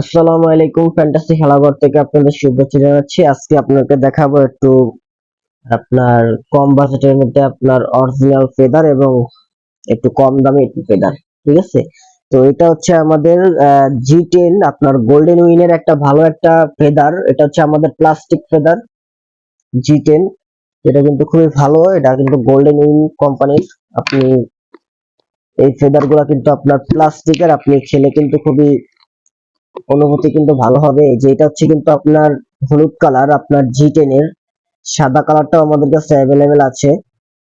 আসসালামু আলাইকুম ফ্যান্টাসি খেলাঘর থেকে আপনাদের শুভেচ্ছা জানাচ্ছি। আজকে আপনাকে দেখাবো একটু আপনার কম বাজেটের মধ্যে আপনার অরিজিনাল ফেদার এবং একটু কম দামে একটু ফেদার ঠিক আছে? তো এটা হচ্ছে আমাদের জি টেন আপনার গোল্ডেন উইনের একটা ভালো একটা ফেদার এটা হচ্ছে আমাদের প্লাস্টিক ফেদার জি টেন এটা কিন্তু খুবই ভালো, এটা কিন্তু গোল্ডেন উইন কোম্পানির আপনি এই ফেদারগুলা কিন্তু আপনার প্লাস্টিকের আপনি খেলে কিন্তু খুবই অনুভূতি কিন্তু ভালো হবে। যে এটা হচ্ছে কিন্তু আপনার হলুদ কালার, আপনার জি টেন এর। সাদা কালারটাও আমাদের কাছে অ্যাভেলেবেল আছে।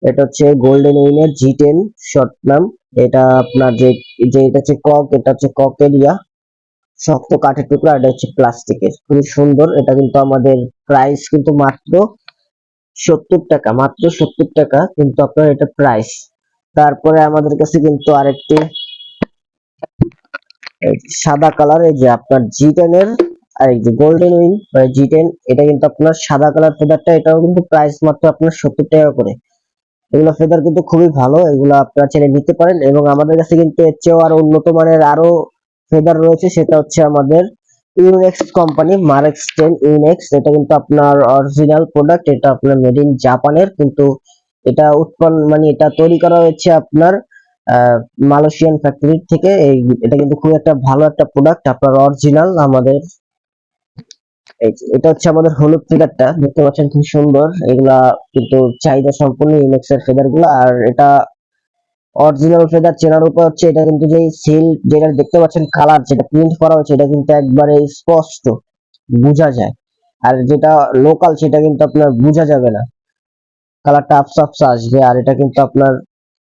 এটা হচ্ছে গোল্ডেন উইনের জি টেন শর্ট নাম। এটা আপনার যে যে এটা হচ্ছে কক, এটা হচ্ছে কক এরিয়া শক্ত কাঠের টুকরা, এটা হচ্ছে প্লাস্টিকের। খুবই সুন্দর। এটা কিন্তু আমাদের প্রাইস কিন্তু মাত্র সত্তর টাকা, মাত্র সত্তর টাকা কিন্তু আপনার এটা প্রাইস তারপরে আমাদের কাছে কিন্তু আরেকটি সাদা কালার এই যে আপনার জি টেন এর, আর এই যে গোল্ডেন উইন জি টেন এটা কিন্তু আপনার সাদা কালার ফেদারটা এটাও কিন্তু প্রাইস মাত্র আপনার সত্তর টাকা করে। এগুলো ফেদার কিন্তু খুবই ভালো, এগুলো আপনারা ছেড়ে নিতে পারেন এবং আমাদের কাছে কিন্তু এর চেয়েও আরও উন্নত মানের আরও ফেদার রয়েছে, সেটা হচ্ছে আমাদের ইউনেক্স কোম্পানি মারেক্স টেন ইউনেক্স এটা কিন্তু আপনার অরিজিনাল প্রোডাক্ট এটা আপনার মেড ইন জাপানের কিন্তু এটা উৎপন্ন মানে এটা তৈরি করা হয়েছে আপনার মালয়েশিয়ান ফ্যাক্টরি থেকে এই, এটা কিন্তু খুব একটা ভালো একটা প্রোডাক্ট আপনার অরিজিনাল আমাদের। এটা হচ্ছে আমাদের হলুদ ফেদারটা দেখতে পাচ্ছেন খুব সুন্দর। এগুলা কিন্তু চাহিদা সম্পূর্ণ ইউনেক্স এর ফেদারগুলা আর এটা অরিজিনাল ফেদার চেনার উপর হচ্ছে এটা কিন্তু যে সিল যেটা দেখতে পাচ্ছেন কালার যেটা প্রিন্ট করা হয়েছে, এটা কিন্তু একবারে স্পষ্ট, বোঝা যায়। আর যেটা লোকাল সেটা কিন্তু আপনার বোঝা যাবে না। কালারটা আপসা আসবে, আর এটা কিন্তু আপনার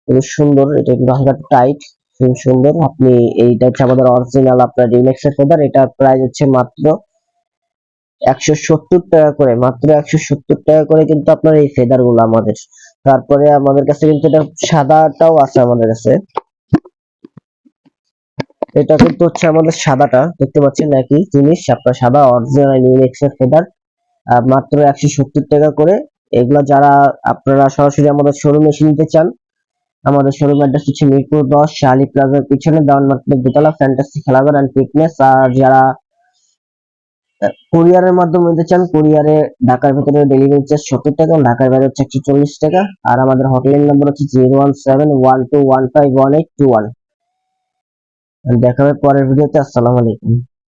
খুব সুন্দর, এটা কিন্তু হালকা টাইট খুব সুন্দর। আপনি এইটা হচ্ছে আমাদের অরিজিনাল আপনার রিমেক্স এর ফেদার এটা প্রাইস হচ্ছে মাত্র একশো সত্তর টাকা করে, মাত্র একশো সত্তর টাকা করে কিন্তু আপনার এই ফেদারগুলো আমাদের। তারপরে আমাদের কাছে কিন্তু এটা সাদাটাও আছে আমাদের কাছে। এটা কিন্তু হচ্ছে আমাদের সাদাটা, দেখতে পাচ্ছেন একই জিনিস, আপনার সাদা অরিজিনাল ইউনিক্স এর ফেদার মাত্র একশো সত্তর টাকা করে। এগুলা যারা আপনারা সরাসরি আমাদের শোরুমে নিতে চান আমাদের শোরুম অ্যাড্রেস হচ্ছে মিরপুর দশ শালি প্লাজার পিছনে দেওয়ান মার্কেটের দোতলা ফ্যান্টাসি খেলাঘর অ্যান্ড ফিটনেস আর যারা কুরিয়ারের মাধ্যমে নিতে চান কুরিয়ারে ঢাকার ভিতরে ডেলিভারি চার্জ সত্তর টাকা, ঢাকার বাইরে হচ্ছে একশো চল্লিশ টাকা। আর আমাদের হটলাইন নাম্বার হচ্ছে zero one seven one two one five one eight two one দেখা হবে পরের ভিডিওতে, আসসালামু আলাইকুম।